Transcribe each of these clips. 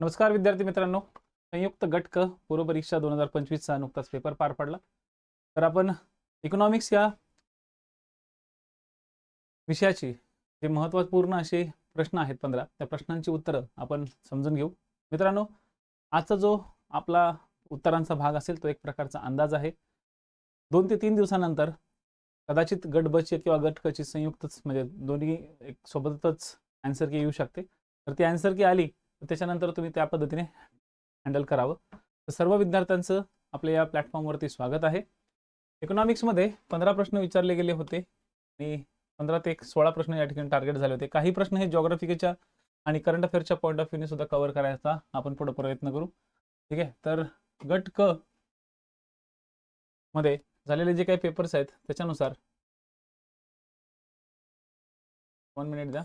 नमस्कार विद्यार्थी मित्रांनो. संयुक्त गट क पूर्व परीक्षा दोन हजार पंचवीसचा नुकताच पेपर पार पडला. तर आपण इकॉनॉमिक्स या विषयाची जे महत्त्वपूर्ण असे प्रश्न आहेत पंधरा त्या प्रश्नांची उत्तरं आपण समजून घेऊ. मित्रांनो आजचा जो आपला उत्तरांचा भाग असेल तो एक प्रकारचा अंदाज आहे. दोन ते तीन दिवसानंतर कदाचित गट बची किंवा गट कची संयुक्तच म्हणजे दोन्ही एक सोबतच आन्सर की येऊ शकते. तर ती आन्सर की आली त्याच्यानंतर तुम्ही त्या पद्धतीने हँडल करावं. तर सर्व विद्यार्थ्यांचं आपल्या या प्लॅटफॉर्मवरती स्वागत आहे. इकॉनॉमिक्समध्ये पंधरा प्रश्न विचारले गेले होते आणि पंधरा ते एक सोळा प्रश्न या ठिकाणी टार्गेट झाले होते. काही प्रश्न हे जॉग्राफिकेच्या आणि करंट अफेअरच्या पॉईंट ऑफ व्ह्यूने सुद्धा कव्हर करायचा आपण पुढे प्रयत्न करू. ठीक आहे? तर गट क मध्ये झालेले जे काही पेपर्स आहेत त्याच्यानुसार वन मिनिट द्या.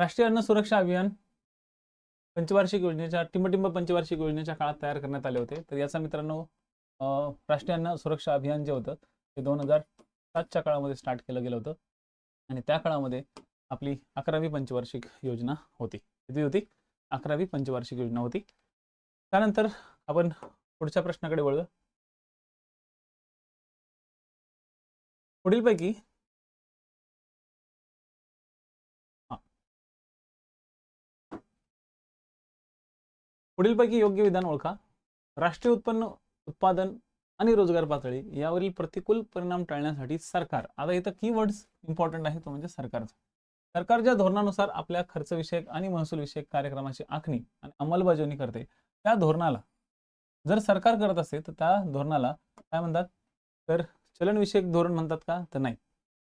राष्ट्रीय अन्न सुरक्षा अभियान पंचवार्षिक योजनेच्या टिंबटिंब पंचवार्षिक योजनेच्या काळात तयार करण्यात आले होते. तर याचा मित्रांनो राष्ट्रीय अन्न सुरक्षा अभियान जे होतं ते दोन हजार सातच्या काळामध्ये स्टार्ट केलं गेलं होतं. आणि त्या काळामध्ये आपली अकरावी पंचवार्षिक योजना होती. किती होती? अकरावी पंचवार्षिक योजना होती. त्यानंतर आपण पुढच्या प्रश्नाकडे वळूया. पुढीलपैकी पुढीलपैकी योग्य विधान ओळखा. राष्ट्रीय उत्पन्न उत्पादन आणि रोजगार पातळी यावरील प्रतिकूल परिणाम टाळण्यासाठी सरकार. आता इथं कीवर्ड्स इम्पॉर्टंट आहे तो म्हणजे सरकारचा. सरकारच्या धोरणानुसार आपल्या खर्चविषयक आणि महसूलविषयक कार्यक्रमाची आखणी आणि अंमलबजावणी करते. त्या धोरणाला जर सरकार करत असेल तर त्या धोरणाला काय म्हणतात? तर चलनविषयक धोरण म्हणतात का? तर नाही.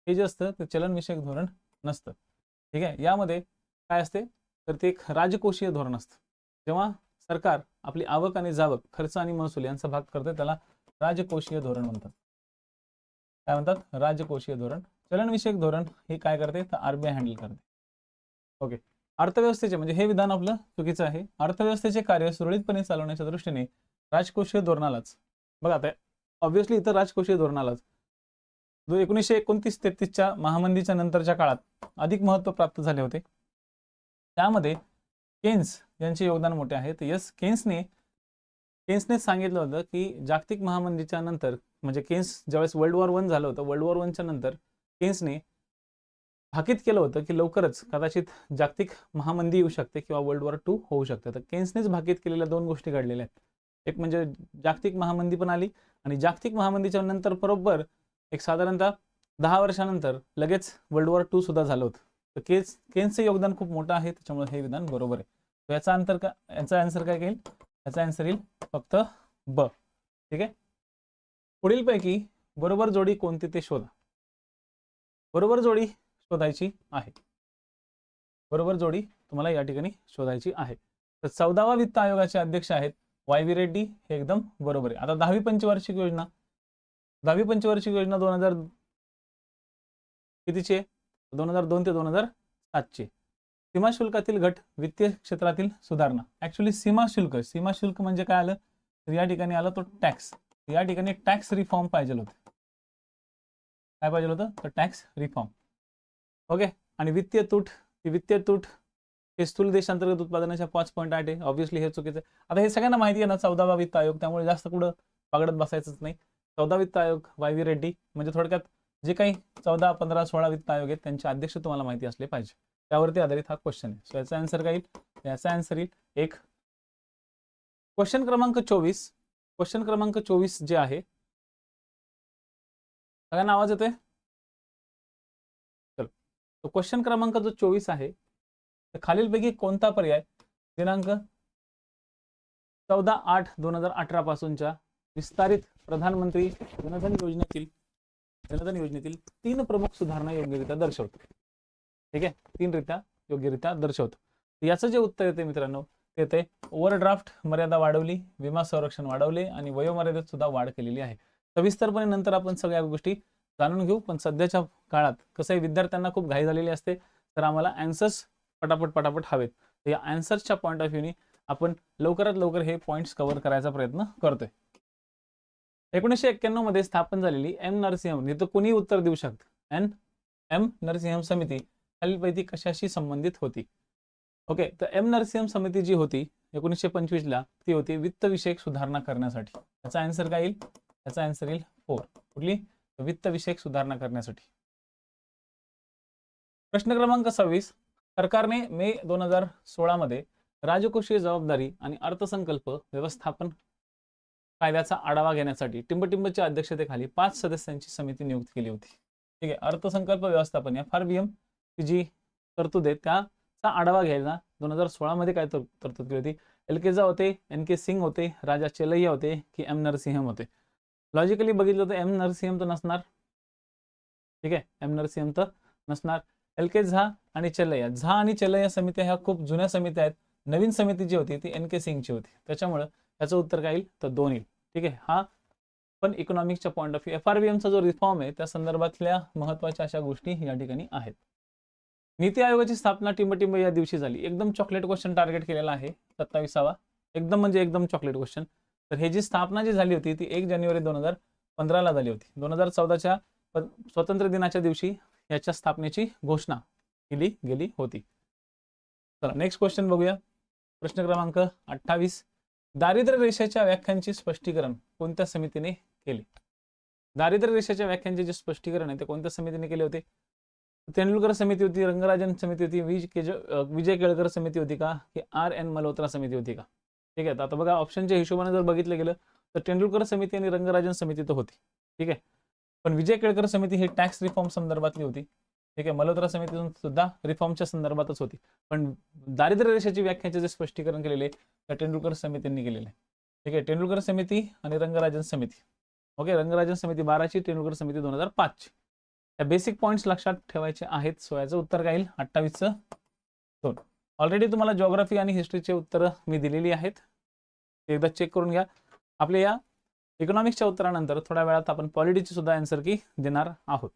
हे जे असतं ते चलनविषयक धोरण नसतं. ठीक आहे? यामध्ये काय असते? तर ते एक राजकोषीय धोरण असतं. जेव्हा सरकार आपली आवक आणि जावक खर्च आणि महसूल यांचा भाग करते त्याला राजकोषीय धोरण म्हणतात. काय म्हणतात? राजकोषीय धोरण. चलनविषयक धोरण हे काय करते? तर आरबीआय हँडल करते. ओके. अर्थव्यवस्थेचे म्हणजे हे विधान आपलं चुकीचं आहे. अर्थव्यवस्थेचे कार्य सुरळीतपणे चालवण्याच्या दृष्टीने राजकोषीय धोरणालाच. बघा आता ऑब्व्हियसली इतर राजकोषीय धोरणालाच. जो एकोणीसशे एकोणतीस तेहतीसच्या महामंदीच्या नंतरच्या काळात अधिक महत्त्व प्राप्त झाले होते. त्यामध्ये केन्स यांचे योगदान मोठे आहे. तर यस केन्सने केन्सने सांगितलं होतं की जागतिक महामंदीच्या नंतर म्हणजे केन्स ज्यावेळेस वर्ल्ड वॉर वन झालं होतं वर्ल्ड वॉर वनच्या नंतर केन्सने भाकीत केलं होतं की लवकरच कदाचित जागतिक महामंदी येऊ शकते किंवा वर्ल्ड वॉर टू होऊ शकते. तर केन्सनेच भाकीत केलेल्या दोन गोष्टी घडलेल्या आहेत. एक म्हणजे जागतिक महामंदी पण आली आणि जागतिक महामंदीच्या नंतर बरोबर एक साधारणतः दहा वर्षानंतर लगेच वर्ल्ड वॉर टू सुद्धा झालं होतं. तर केन्स केन्सचं योगदान खूप मोठं आहे त्याच्यामुळे हे विधान बरोबर आहे. याचा अंतर का याचा आन्सर काय येईल याचा आन्सर येईल फक्त ब. ठीक आहे? पुढीलपैकी बरोबर जोडी कोणती ते शोधा. बरोबर जोडी शोधायची आहे. बरोबर जोडी तुम्हाला या ठिकाणी शोधायची आहे. तर चौदावा वित्त आयोगाचे अध्यक्ष आहेत वाय व्ही रेड्डी हे एकदम बरोबर आहे. आता दहावी पंचवार्षिक योजना. दहावी पंचवार्षिक योजना दोन हजार कितीची आहे? दोन हजार दोन ते दोन हजार सातची. सीमा शुल्कातील घट वित्तीय क्षेत्रातील सुधारणा. ऍक्च्युली सीमा शुल्क सीमा शुल्क म्हणजे काय आलं? तर या ठिकाणी आलं तो टॅक्स. या ठिकाणी टॅक्स रिफॉर्म पाहिजे होते. काय पाहिजे होतं? तर टॅक्स रिफॉर्म. ओके? आणि वित्तीय तूट वित्तीय तूट हे स्थूल देशांतर्गत उत्पादनाच्या पाच पॉईंट आठ आहे. ऑब्व्हियसली हे चुकीचं आता हे सगळ्यांना माहिती आहे ना चौदावा वित्त आयोग. त्यामुळे जास्त कुठं पगडत बसायचंच नाही. चौदा वित्त आयोग वाय व्ही रेड्डी. म्हणजे थोडक्यात जे काही चौदा पंधरा सोळा वित्त आयोग आहेत त्यांचे अध्यक्ष तुम्हाला माहिती असले पाहिजे. त्यावरती आधारित हा क्वेश्चन आहे. सो याचा आन्सर काय येईल? याचा आन्सर येईल एक. क्वेश्चन क्रमांक चोवीस. क्वेश्चन क्रमांक चोवीस जे आहे सगळ्यांना आवाज येतोय? चलो. तो क्वेश्चन क्रमांक जो चोवीस आहे तर खालीलपैकी कोणता पर्याय? दिनांक चौदा आठ दोन हजार अठरा पासूनच्या विस्तारित प्रधानमंत्री जनधन योजनेतील जनधन योजनेतील तीन प्रमुख सुधारणा योग्यरित्या दर्शवतो. ठीक आहे? तीन रित्या योग्यरित्या दर्शवतो. याचं जे उत्तर येते मित्रांनो ते येते ओव्हरड्राफ्ट मर्यादा वाढवली विमा संरक्षण वाढवले आणि वयोमर्यादेत सुद्धा वाढ केलेली आहे. सविस्तरपणे नंतर आपण सगळ्या गोष्टी जाणून घेऊ पण सध्याच्या काळात कसं आहे विद्यार्थ्यांना खूप घाई झालेली असते तर आम्हाला अँसर्स पटापट पटापट हवेत. तर या अँसर्सच्या पॉईंट ऑफ व्ह्यूनी आपण लवकरात लवकर हे पॉईंट्स कव्हर करायचा प्रयत्न करतोय. एकोणीसशे एक्क्याण्णवमध्ये स्थापन झालेली एम नरसिंहम इथं कोणी उत्तर देऊ शकतं. एन एम नरसिंहम समिती खालीलपैकी कशाशी संबंधित होती? ओके तर एम नरसिंहम समिती जी होती एकोणीसशे पंचवीस ला ती होती वित्तविषयक सुधारणा करण्यासाठी. त्याचा आन्सर काय येईल? त्याचा आन्सर येईल फोर कुठली? तर वित्तविषयक सुधारणा करण्यासाठी. प्रश्न क्रमांक सव्वीस. सरकारने मे दोन हजार सोळामध्ये राजकोषीय जबाबदारी आणि अर्थसंकल्प व्यवस्थापन कायद्याचा आढावा घेण्यासाठी टिंबटिंबच्या अध्यक्षतेखाली पाच सदस्यांची समिती नियुक्त केली होती. ठीक आहे अर्थसंकल्प व्यवस्थापन या फार ची जी तरतूद आहे त्याचा आढावा घ्यायला दोन हजार सोळामध्ये काय तरतूद केली होती. एल के झा होते एन के सिंग होते राजा चेलय्या होते की एम नरसिंहम होते. लॉजिकली बघितलं तर एम नरसिंहम तर नसणार. ठीक आहे एम नरसिंहम तर नसणार. एल के झा आणि चेलय्या झा आणि चेलय्या समित्या ह्या खूप जुन्या समित्या आहेत. नवीन समिती जी होती ती एन के सिंगची होती. त्याच्यामुळं याचं उत्तर काय येईल? तर दोन येईल. ठीक आहे? हा. पण इकॉनॉमिक्सच्या point of view F R B एमचा जो रिफॉर्म आहे त्या संदर्भातल्या महत्त्वाच्या अशा गोष्टी या ठिकाणी आहेत. नीती आयोगाची स्थापना टिंबटिंब या दिवशी झाली. एकदम चॉकलेट क्वेश्चन टार्गेट केलेला आहे. सत्तावीसावा. एकदम म्हणजे एकदम चॉकलेट क्वेश्चन तर हे जी स्थापना जी झाली होती ती एक जानेवारी दोन हजार पंधराला झाली होती. दोन हजार चौदाच्या स्वातंत्र्य दिनाच्या दिवशी याच्या स्थापनेची घोषणा केली गेली होती. चला नेक्स्ट क्वेश्चन बघूया. प्रश्न क्रमांक अठ्ठावीस. दारिद्र्य रेषेच्या व्याख्यांचे स्पष्टीकरण कोणत्या समितीने केले? दारिद्र्य रेषेच्या व्याख्यांचे जे स्पष्टीकरण आहे ते कोणत्या समितीने केले होते? तेंडुलकर समिती होती रंगराजन समिती होती विज केज विजय केळकर समिती होती का? की आर एन मल्होत्रा समिती होती का? ठीक आहे आता बघा ऑप्शनच्या हिशोबाने जर बघितलं गेलं तर तेंडुलकर समिती आणि रंगराजन समिती तर होती. ठीक आहे. पण विजय केळकर समिती ही टॅक्स रिफॉर्म संदर्भातली होती. ठीक आहे मल्होत्रा समितीतून सुद्धा रिफॉर्मच्या संदर्भातच होती. पण दारिद्र्य रेषेची व्याख्याचे जे स्पष्टीकरण केलेले त्या तेंडुलकर समितींनी केलेले. आहे. ठीक आहे तेंडुलकर समिती आणि रंगराजन समिती. ओके रंगराजन समिती बाराची तेंडुलकर समिती दोन हजार पाचची. या बेसिक पॉईंट्स लक्षात ठेवायचे आहेत सोयाचं उत्तर काय येईल अठ्ठावीसचं दोन. ऑलरेडी तुम्हाला जॉग्राफी आणि हिस्ट्रीचे उत्तरं मी दिलेली आहेत. ते एकदा चेक करून घ्या. आपल्या या इकॉनॉमिक्सच्या उत्तरानंतर थोड्या वेळात आपण पॉलिटीची सुद्धा आन्सर की देणार आहोत.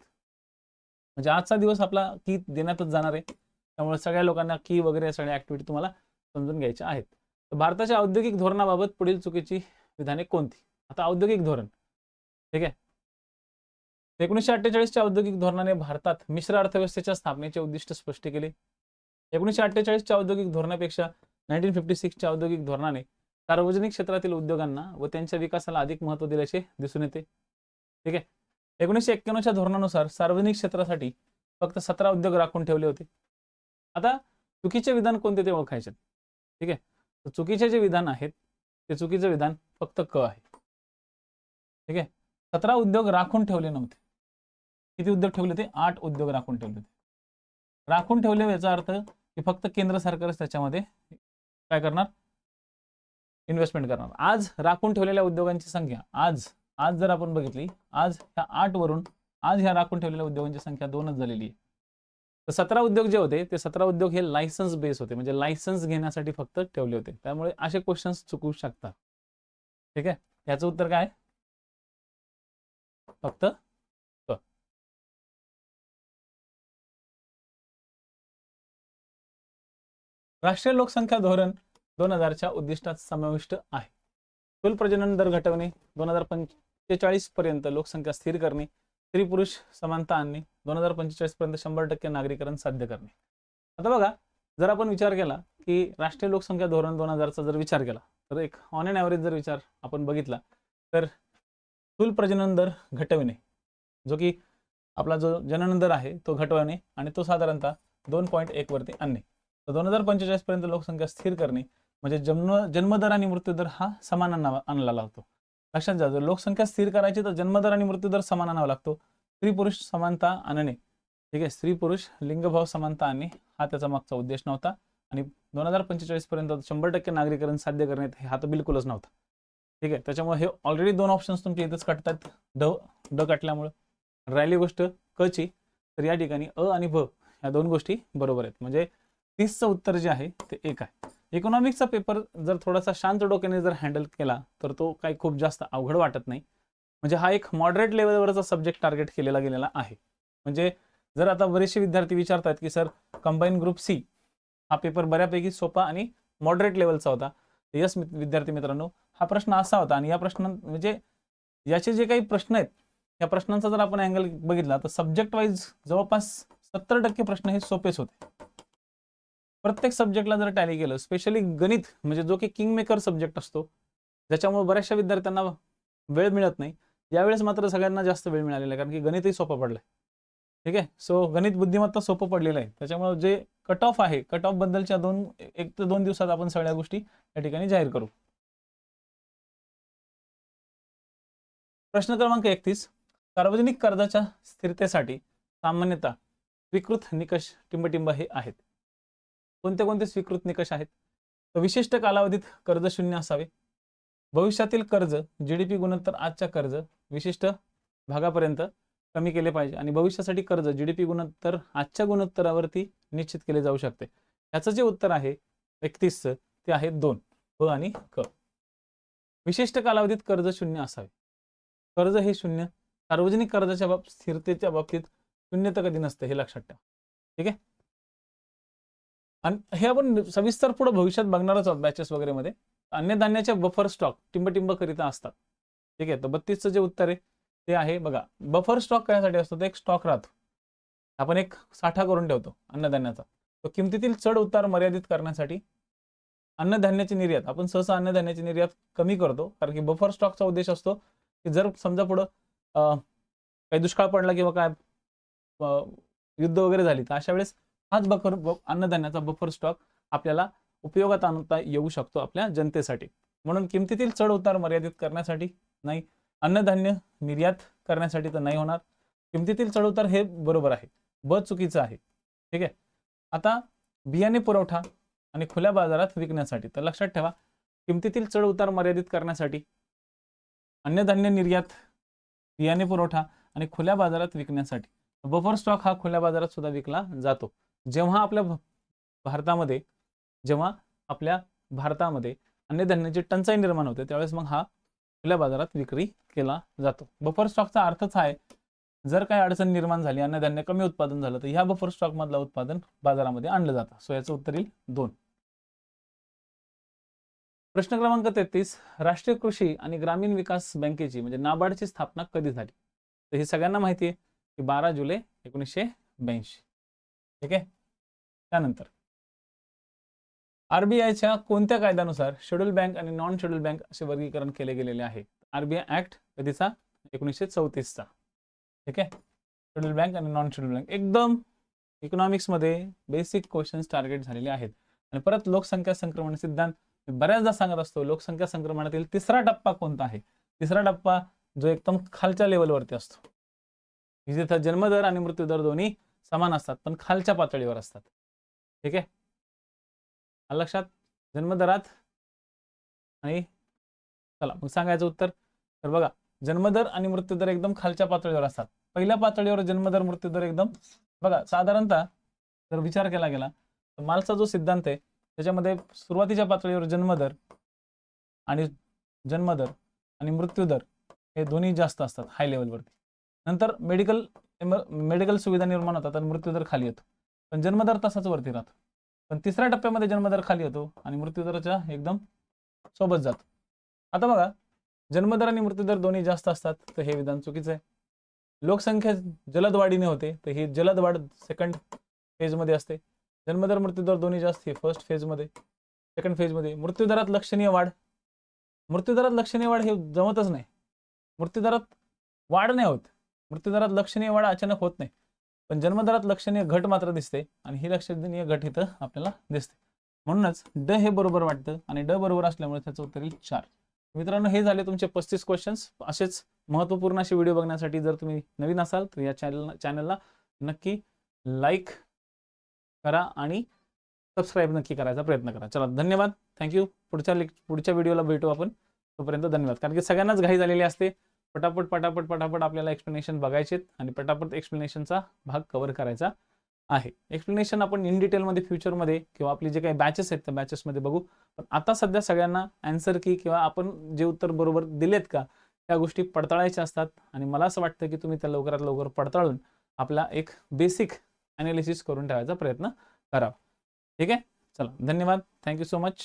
म्हणजे आजचा दिवस आपला की देण्यातच जाणार आहे. त्यामुळे सगळ्या लोकांना की वगैरे या सगळ्या ऍक्टिव्हिटी तुम्हाला समजून घ्यायच्या आहेत. तर भारताच्या औद्योगिक धोरणाबाबत पुढील चुकीची विधाने कोणती? आता औद्योगिक धोरण. ठीक आहे? एकोणीसशे अठ्ठेचाळीसच्या औद्योगिक धोरणाने भारतात मिश्र अर्थव्यवस्थेच्या स्थापनेचे उद्दिष्ट स्पष्ट केले. एकोणीसशे अठ्ठेचाळीसच्या औद्योगिक धोरणापेक्षा नाईन्टीन फिफ्टी सिक्सच्या औद्योगिक धोरणाने सार्वजनिक क्षेत्रातील उद्योगांना व त्यांच्या विकासाला अधिक महत्त्व दिल्याचे दिसून येते. ठीक आहे? एकोणीसशे एक्क्याण्णवच्या धोरणानुसार सार्वजनिक क्षेत्रासाठी फक्त सतरा उद्योग राखून ठेवले होते. आता चुकीचे विधान कोणते ते ओळखायचे. ठीक आहे? चुकीचे जे विधान आहेत ते चुकीचं विधान फक्त क आहे. ठीक आहे? सतरा उद्योग राखून ठेवले नव्हते. किती उद्योग ठेवले होते? आठ उद्योग राखून ठेवले होते. राखून ठेवले याचा अर्थ की फक्त केंद्र सरकारच त्याच्यामध्ये काय करणार? इन्व्हेस्टमेंट करणार. आज राखून ठेवलेल्या उद्योगांची संख्या आज आज जर आपण बघितली आज ह्या आठ वरून आज ह्या राखून ठेवलेल्या उद्योगांची संख्या दोनच झालेली आहे. तर सतरा उद्योग जे होते ते सतरा उद्योग हे लायसन्स बेस होते म्हणजे लायसन्स घेण्यासाठी फक्त ठेवले होते. त्यामुळे असे क्वेश्चन्स चुकू शकतात. ठीक आहे? याचं उत्तर काय? फक्त क. राष्ट्रीय लोकसंख्या धोरण दोन हजारच्या उद्दिष्टात समाविष्ट आहे. कुल प्रजनन दर घटवणे दोन हजार पंच पंचेचाळीस पर्यंत लोकसंख्या स्थिर करणे स्त्री पुरुष समानता आणणे दोन हजार पंचेचाळीस पर्यंत शंभर टक्के नागरीकरण साध्य करणे. आता बघा जर आपण विचार केला की राष्ट्रीय लोकसंख्या धोरण दोन हजारचा जर विचार केला तर एक ऑन एन ॲव्हरेज जर विचार आपण बघितला तर स्थूल प्रजनन दर घटविणे जो की आपला जो जनन दर आहे तो घटवणे आणि तो साधारणतः दोन पॉईंट एक वरती आणणे. तर दोन हजार पंचेचाळीस पर्यंत लोकसंख्या स्थिर करणे म्हणजे जन्म जन्मदर आणि मृत्यूदर हा समान आणला लागतो लक्षात घ्या जर लोकसंख्या स्थिर करायची तर जन्मदर आणि मृत्यूदर समान आणावा लागतो. स्त्री पुरुष समानता आणणे. ठीक आहे स्त्री पुरुष लिंगभाव समानता आणणे हा त्याचा मागचा उद्देश नव्हता. आणि दोन हजार पंचेचाळीस पर्यंत शंभर टक्के नागरीकरण साध्य करणे हे हा तर बिलकुलच नव्हता. ठीक आहे त्याच्यामुळे हे ऑलरेडी दोन ऑप्शन्स तुमचे इथंच कटतात ड ड कटल्यामुळं. राहिली गोष्ट क ची. तर या ठिकाणी अ आणि भ या दोन गोष्टी बरोबर आहेत. म्हणजे तीसचं उत्तर जे आहे ते एक आहे. इकॉनॉमिक्सचा पेपर जर थोडासा शांत डोक्याने जर हँडल केला तर तो काही खूप जास्त अवघड वाटत नाही. म्हणजे हा एक मॉडरेट लेवलवरचा सब्जेक्ट टार्गेट केलेला गेलेला आहे. म्हणजे जर आता बरेचसे विद्यार्थी विचारतात की सर कंबाईन ग्रुप सी हा पेपर बऱ्यापैकी सोपा आणि मॉडरेट लेवलचा होता. यस विद्यार्थी मित्रांनो हा प्रश्न असा होता आणि या प्रश्न म्हणजे याचे जे काही प्रश्न आहेत या प्रश्नांचा जर आपण अँगल बघितला तर सब्जेक्ट वाईज जवळपास सत्तर टक्के प्रश्न हे सोपेच होते. प्रत्येक सब्जेक्टला जर टॅली केलं स्पेशली गणित म्हणजे जो की किंग मेकर सब्जेक्ट असतो ज्याच्यामुळे बऱ्याचशा विद्यार्थ्यांना वेळ मिळत नाही यावेळेस मात्र सगळ्यांना जास्त वेळ मिळालेला आहे कारण की गणितही सोपं पडलंय. ठीक आहे? सो गणित बुद्धिमत्ता सोपं पडलेलं आहे. त्याच्यामुळे जे कट ऑफ आहे कट ऑफ बद्दलच्या दोन एक ते दोन दिवसात आपण सगळ्या गोष्टी या ठिकाणी जाहीर करू. प्रश्न क्रमांक एकतीस. सार्वजनिक कर्जाच्या स्थिरतेसाठी सामान्यतः स्वीकृत निकष टिंबटिंब हे आहेत. कोणते कोणते स्वीकृत निकष आहेत? तर विशिष्ट कालावधीत कर्ज शून्य असावे. भविष्यातील कर्ज जीडीपी गुणोत्तर आजच्या कर्ज विशिष्ट भागापर्यंत कमी केले पाहिजे आणि भविष्यासाठी कर्ज जीडीपी गुणोत्तर आजच्या गुणोत्तरावरती निश्चित केले जाऊ शकते. याचं जे उत्तर आहे एकतीसचं ते आहे दोन ब आणि क. विशिष्ट कालावधीत कर्ज शून्य असावे. कर्ज हे शून्य. सार्वजनिक कर्जाच्या बाब स्थिरतेच्या बाबतीत शून्य तर कधी नसते हे लक्षात ठेवा. ठीक आहे? आणि हे आपण सविस्तर पुढे भविष्यात बघणारच आहोत बॅचेस वगैरे मध्ये. अन्नधान्याच्या बफर स्टॉक टिंबटिंब करिता असतात. ठीक आहे? तर बत्तीसचं जे उत्तर आहे ते आहे बघा बफर स्टॉक करण्यासाठी असतो तर एक स्टॉक राहतो. आपण एक साठा करून ठेवतो अन्नधान्याचा. तो किमतीतील चढ उतार मर्यादित करण्यासाठी अन्नधान्याची निर्यात आपण सहसा अन्नधान्याची निर्यात कमी करतो. कारण की बफर स्टॉकचा उद्देश असतो की जर समजा पुढं काही दुष्काळ पडला किंवा काय युद्ध वगैरे झाली तर अशा वेळेस हाच बफर अन्नधान्याचा बफर स्टॉक आपल्याला उपयोगात आणता येऊ शकतो आपल्या जनतेसाठी. म्हणून किमतीतील चढ उतार मर्यादित करण्यासाठी नाही अन्नधान्य निर्यात करण्यासाठी तर नाही होणार. किमतीतील चढ उतार हे बरोबर आहे. ब चुकीचं आहे. ठीक आहे? आता बियाणे पुरवठा आणि खुल्या बाजारात विकण्यासाठी तर लक्षात ठेवा किमतीतील चढ उतार मर्यादित करण्यासाठी अन्नधान्य निर्यात बियाणे पुरवठा आणि खुल्या बाजारात विकण्यासाठी बफर स्टॉक हा खुल्या बाजारात सुद्धा विकला जातो. जेव्हा आपल्या भारतामध्ये जेव्हा आपल्या भारतामध्ये अन्नधान्याची टंचाई निर्माण होते त्यावेळेस मग हा खुल्या बाजारात विक्री केला जातो. बफर स्टॉकचा अर्थच आहे जर काही अडचण निर्माण झाली अन्नधान्य कमी उत्पादन झालं तर ह्या बफर स्टॉक मधला उत्पादन बाजारामध्ये आणलं जातं. सो याचं उत्तर येईल दोन. प्रश्न क्रमांक तेहतीस राष्ट्रीय कृषी आणि ग्रामीण विकास बँकेची म्हणजे नाबार्डची स्थापना कधी झाली? तर हे सगळ्यांना माहिती आहे की बारा जुलै एकोणीसशे ब्याऐंशी. ठीक आहे? त्यानंतर. आरबीआयच्या कोणत्या कायद्यानुसार शेड्यूल बँक आणि नॉन शेड्यूल बँक असे वर्गीकरण केले गेलेले आहे? आरबीआय ऍक्ट कधीचा? एकोणीसशे चौतीसचा. ठीक आहे? शेड्यूल बँक आणि नॉन शेड्यूल बँक. एकदम इकॉनॉमिक्समध्ये बेसिक क्वेश्चन्स टार्गेट झालेले आहेत. आणि परत लोकसंख्या संक्रमण सिद्धांत बऱ्याचदा सांगत असतो लोकसंख्या संक्रमणातील तिसरा टप्पा कोणता आहे? तिसरा टप्पा जो एकदम खालच्या लेवलवरती असतो. जिथं जन्मदर आणि मृत्यूदर दोन्ही समान असतात पण खालच्या पातळीवर असतात. ठीक आहे? लक्षात जन्मदरात आणि चला मग सांगायचं उत्तर. तर बघा जन्मदर आणि मृत्यूदर एकदम खालच्या पातळीवर असतात. पहिल्या पातळीवर जन्मदर मृत्यूदर एकदम बघा साधारणतः जर विचार केला गेला तर मालचा जो सिद्धांत आहे त्याच्यामध्ये सुरुवातीच्या पातळीवर जन्मदर आणि जन्मदर आणि मृत्यूदर हे दोन्ही जास्त असतात हाय लेवलवरती नंतर मेडिकल मेडिकल सुविधा निर्माण होतात आणि मृत्यूदर खाली येतो. पण जन्मदर तसाच वरती राहतो. पण तिसऱ्या टप्प्यामध्ये जन्मदर खाली येतो आणि मृत्यूदराच्या एकदम सोबत जातो. आता बघा जन्मदर आणि मृत्यूदर दोन्ही जास्त असतात तर हे विधान चुकीचं आहे. लोकसंख्या जलद वाढीने होते तर ही जलद वाढ सेकंड फेजमध्ये असते. जन्मदर मृत्यूदर दोन्ही जास्त हे फर्स्ट फेजमध्ये सेकंड फेजमध्ये मृत्यूदरात लक्षणीय वाढ. मृत्यूदरात लक्षणीय वाढ हे जमतच नाही. मृत्यूदरात वाढ नाही होत. मृत्यूदरात लक्षणीय वाढ अचानक होत नाही. पण जन्मदरात लक्षणीय घट मात्र दिसते आणि ही लक्षणीय घट इथं आपल्याला दिसते. म्हणूनच ड हे बरोबर वाटतं आणि ड बरोबर असल्यामुळे त्याचं उत्तर येईल चार. मित्रांनो हे झाले तुमचे पस्तीस क्वेश्चन्स असेच महत्त्वपूर्ण असे व्हिडिओ बघण्यासाठी जर तुम्ही नवीन असाल तर या चॅनल चॅनलला नक्की लाईक करा आणि सबस्क्राईब नक्की करायचा प्रयत्न करा. चला धन्यवाद. थँक्यू पुढच्या पुढच्या व्हिडिओला भेटू आपण. तोपर्यंत धन्यवाद. कारण की सगळ्यांनाच घाई झालेली असते. पटापट पटापट पटापट आपल्याला एक्सप्लेनेशन बघायचे आणि पटापट एक्सप्लेनेशनचा भाग कव्हर करायचा आहे. एक्सप्लेनेशन आपण इन डिटेलमध्ये फ्युचरमध्ये किंवा आपली जे काही बॅचेस आहेत त्या बॅचेसमध्ये बघू. पण आता सध्या सगळ्यांना अँसर की किंवा आपण जे उत्तर बरोबर दिलेत का त्या गोष्टी पडताळायच्या असतात. आणि मला असं वाटतं की तुम्ही त्या लवकरात लवकर पडताळून आपला एक बेसिक अनालिसिस करून ठेवायचा प्रयत्न करावा. ठीक आहे? चला धन्यवाद. Thank you so much